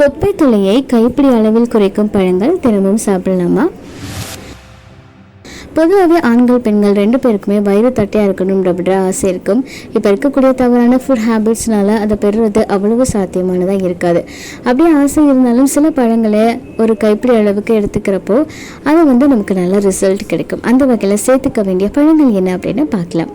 தொப்பை துளையை கைப்பிடி அளவில் குறைக்கும் பழங்கள் தினமும் சாப்பிடலாமா? பொதுவாகவே ஆண்கள் பெண்கள் ரெண்டு பேருக்குமே வயிறு தட்டையாக இருக்கணுன்ற ஆசை இருக்கும். இப்போ இருக்கக்கூடிய தவறான ஃபுட் ஹேபிட்ஸ்னால அதை பெறுறது அவ்வளவு சாத்தியமானதாக இருக்காது. அப்படியே ஆசை இருந்தாலும் சில பழங்களை ஒரு கைப்பிடி அளவுக்கு எடுத்துக்கிறப்போ அது வந்து நமக்கு நல்ல ரிசல்ட் கிடைக்கும். அந்த வகையில் சேர்த்துக்க வேண்டிய பழங்கள் என்ன அப்படின்னு பார்க்கலாம்.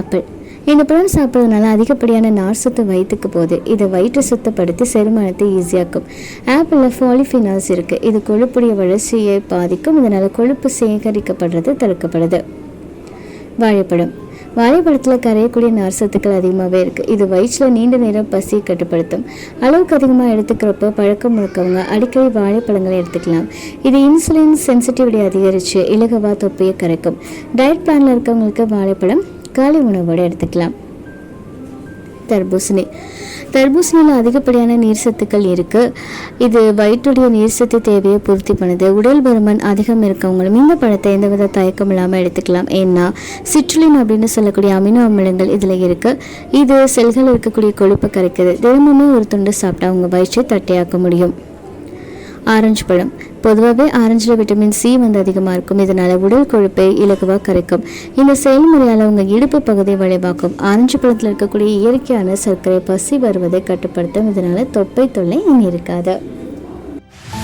ஆப்பிள். இந்த பழம் சாப்பிட்றதுனால அதிகப்படியான நார் சத்து வயிற்றுக்கு போகுது. இதை வயிற்றை சுத்தப்படுத்தி செரிமானத்தை ஈஸியாக்கும் ஆப்பிளில் ஃபாலிஃபினால்ஸ் இருக்குது இது கொழுப்புடைய வளர்ச்சியை பாதிக்கும். இதனால் கொழுப்பு சேகரிக்கப்படுறது தடுக்கப்படுது. வாழைப்பழம். வாழைப்பழத்தில் கரையக்கூடிய நார் சத்துக்கள் அதிகமாகவே இருக்குது இது வயிற்றில் நீண்ட நேரம் பசியை கட்டுப்படுத்தும். அளவுக்கு அதிகமாக எடுத்துக்கிறப்ப பழக்கம் இருக்கவங்க அடிக்கடி வாழைப்பழங்களை எடுத்துக்கலாம். இது இன்சுலின் சென்சிட்டிவிட்டி அதிகரித்து இலகுவா தொப்பையை கரைக்கும். டயட் பிளானில் இருக்கவங்களுக்கு வாழைப்பழம் காலை உணவோடு எடுத்துக்கலாம். தர்பூசணி. தர்பூசணியில் அதிகப்படியான நீர் சத்துக்கள் இருக்குது இது வயிற்றுடைய நீர் சத்து தேவையை பூர்த்தி பண்ணுது. உடல் பருமன் அதிகம் இருக்கவங்களும் இந்த பழத்தை எந்தவித தயக்கம் இல்லாமல் எடுத்துக்கலாம். ஏன்னா சிட்ருலின் அப்படின்னு சொல்லக்கூடிய அமினோ அமிலங்கள் இதில் இருக்குது இது செல்கள் இருக்கக்கூடிய கொழுப்பை கரைக்குது. தினமுமே ஒரு துண்டு சாப்பிட்டா உங்கள் வயிற்றை தட்டையாக்க முடியும். ஆரஞ்சு பழம். பொதுவாகவே ஆரஞ்சில் விட்டமின் சி வந்து அதிகமாக இருக்கும். இதனால் உடல் கொழுப்பை இலகுவாக கரைக்கும் இந்த செயல்முறையால் உங்கள் இடுப்பு பகுதியை வளைவாக்கும். ஆரஞ்சு பழத்தில் இருக்கக்கூடிய இயற்கையான சர்க்கரை பசி வருவதை கட்டுப்படுத்தும். இதனால் தொப்பை தொல்லை இனி இருக்காது.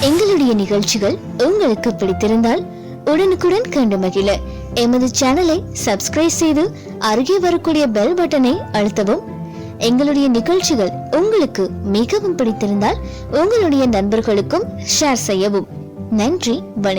எங்களுடைய நிகழ்ச்சிகள் உங்களுக்கு பிடித்திருந்தால் உடனுக்குடன் கண்டு மகிழ. எமது சேனலை சப்ஸ்கிரைப் செய்து அருகே வரக்கூடிய பெல் பட்டனை அழுத்தவும். எங்களுடைய நிகழ்ச்சிகள் உங்களுக்கு மிகவும் பிடித்திருந்தால் உங்களுடைய நண்பர்களுக்கும் ஷேர் செய்யவும். நன்றி வணக்கம்.